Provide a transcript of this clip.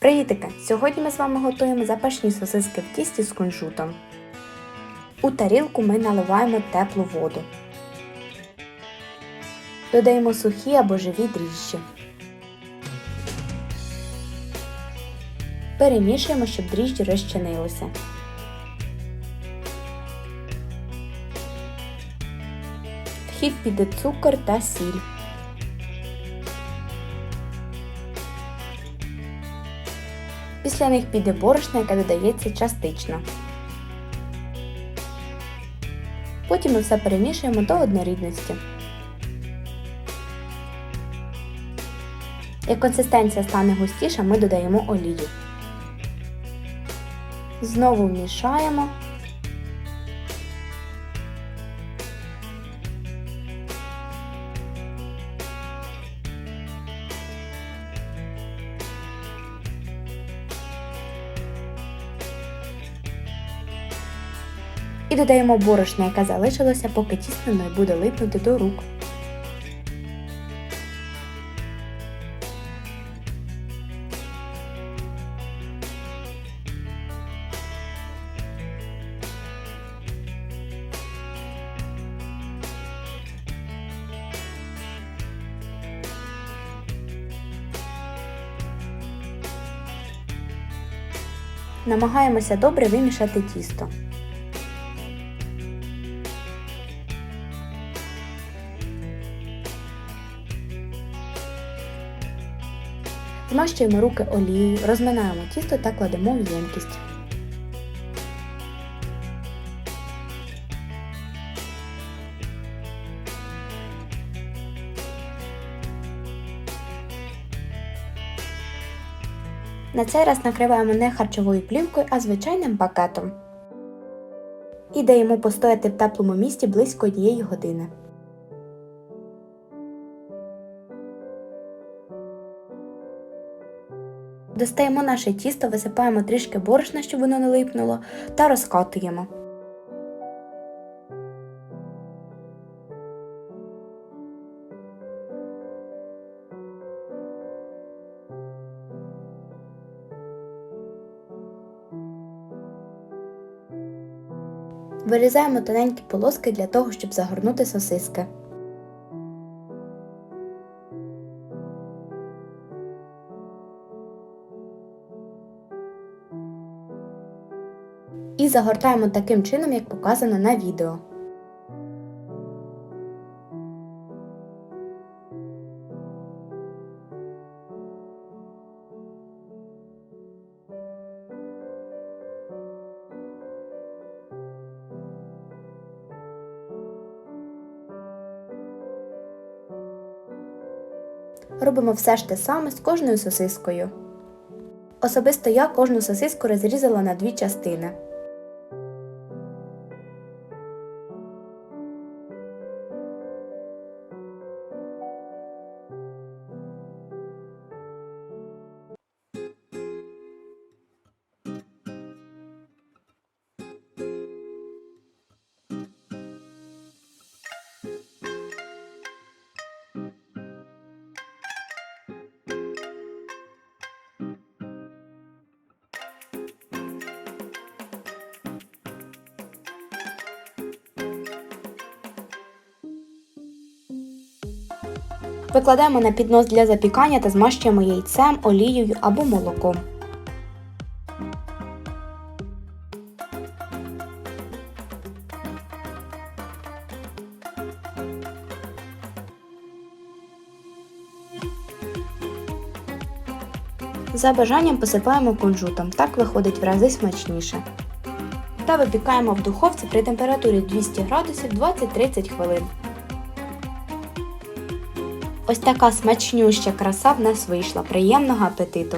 Привітики! Сьогодні ми з вами готуємо запашні сосиски в тісті з кунжутом. У тарілку ми наливаємо теплу воду. Додаємо сухі або живі дріжджі. Перемішуємо, щоб дріжджі розчинилися. В хід піде цукор та сіль. Після них піде борошна, яка додається частично. Потім ми все перемішуємо до однорідності. Як консистенція стане густіша, ми додаємо олію. Знову мішаємо. І додаємо борошно, яке залишилося, поки тісто не буде липнути до рук. Намагаємося добре вимішати тісто. Змащуємо руки олією, розминаємо тісто та кладемо в ємкість. На цей раз накриваємо не харчовою плівкою, а звичайним пакетом. І даємо постояти в теплому місці близько однієї години. Достаємо наше тісто, висипаємо трішки борошна, щоб воно не липнуло, та розкатуємо. Вирізаємо тоненькі полоски для того, щоб загорнути сосиски. І загортаємо таким чином, як показано на відео. Робимо все ж те саме з кожною сосискою. Особисто я кожну сосиску розрізала на дві частини. Викладаємо на піднос для запікання та змащуємо яйцем, олією або молоком. За бажанням посипаємо кунжутом, так виходить в рази смачніше. Та випікаємо в духовці при температурі 200 градусів 20-30 хвилин. Ось така смачнюща краса в нас вийшла. Приємного апетиту!